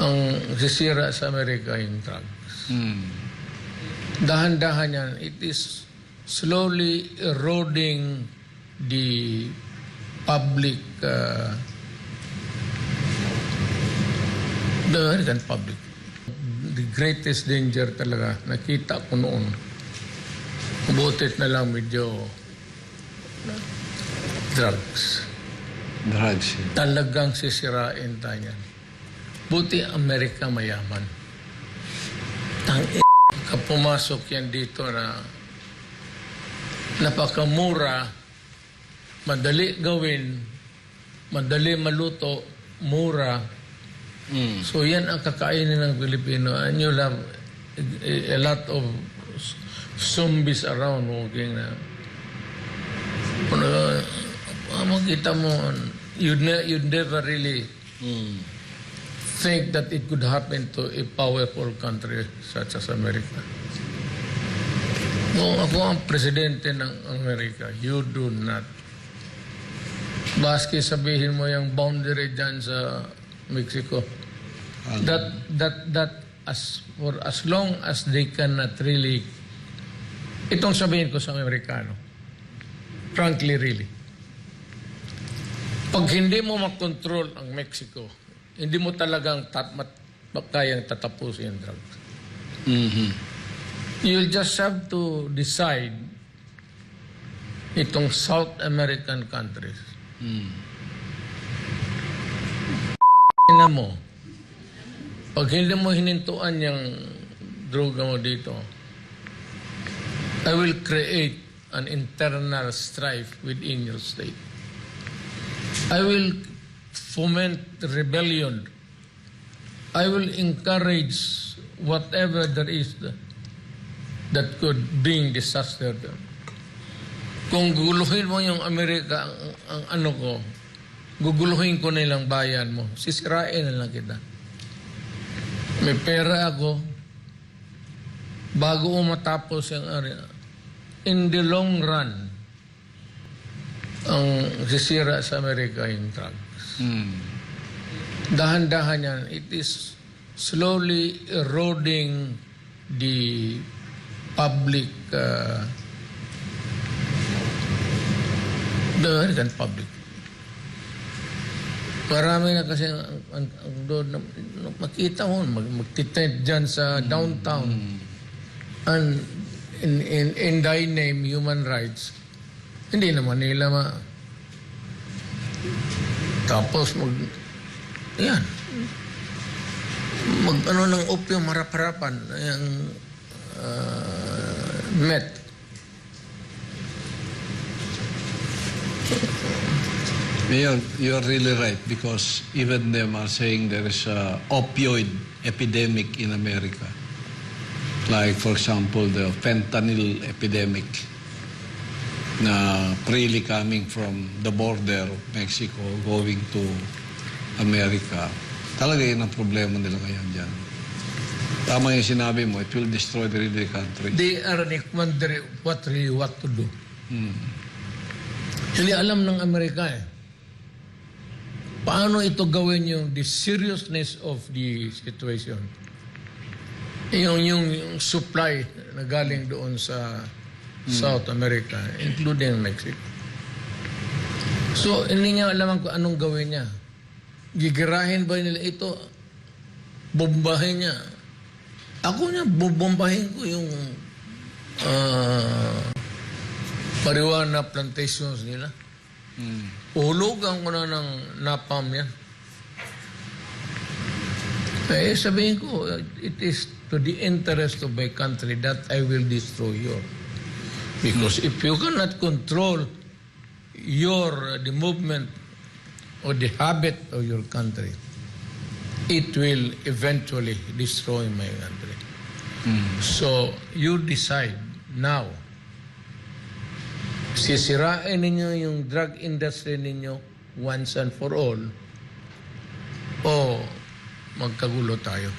ang sisira sa Amerika yung drugs. Mm. Dahan-dahan yan. It is slowly eroding the public, uh, the American public. The greatest danger talaga, nakita ko noon. Butit na lang medyo drugs. Drugs. Talagang sisirain tayo. Buti Amerika mayaman. Tang ka pumasok yan dito na napakamura, madali gawin, madali maluto, mura. Mm. So yan ang kakainin ng Pilipino. And you'll have a, a lot of zombies around walking na. Ano, ah, makita mo, you'd, ne- you'd never really Mm. Think that it could happen to a powerful country such as America. Kung ako ang presidente ng Amerika, you do not. Baski sabihin mo yung boundary dyan sa Mexico. Ano? That, that, that, as, for as long as they cannot really, itong sabihin ko sa Amerikano, frankly, really, pag hindi mo makontrol ang Mexico, hindi mo talagang tat, mat, kayang tatapusin yung drugs. Mhm. You'll just have to decide itong South American countries. Mm. Ina mo, pag hindi mo hinintuan yung droga mo dito, I will create an internal strife within your state. I will foment rebellion. I will encourage whatever there is that could bring disaster. Kung guguluhin mo yung Amerika, ang, ang ano ko, guguluhin ko na ilang bayan mo. Sisirain na lang kita. May pera ako. Bago matapos yung area. In the long run, ang sisira sa Amerika yung drugs. Mm. Dahan-dahan yan. It is slowly eroding the public, uh, the American public. Marami na kasi ang, ang, ang doon, makita mo, mag, magtitent dyan sa downtown. And in, in, in thy name, human rights, hindi naman nila ma... Tapos mag... Yan. Mag ano ng opium, harap-harapan. Yung uh, met. Mayor, you're really right because even them are saying there is a opioid epidemic in America. Like, for example, the fentanyl epidemic na freely coming from the border of Mexico going to America. Talaga yun ang problema nila ngayon dyan. Tama yung sinabi mo, it will destroy the really country. They are wondering what really what to do. Hmm. Hindi alam ng Amerika eh. Paano ito gawin yung the seriousness of the situation? Yung, yung, yung supply na galing doon sa South America, including Mexico. So, hindi niya alam kung anong gawin niya. Gigirahin ba nila ito? Bombahin niya. Ako niya, bubombahin ko yung ah, marijuana plantations nila. Hmm. Ulugan ko na ng napam yan. Eh, sabihin ko, it is to the interest of my country that I will destroy you. Because if you cannot control your, the movement or the habit of your country, it will eventually destroy my country. So, you decide now sisirain ninyo yung drug industry ninyo once and for all o magkagulo tayo.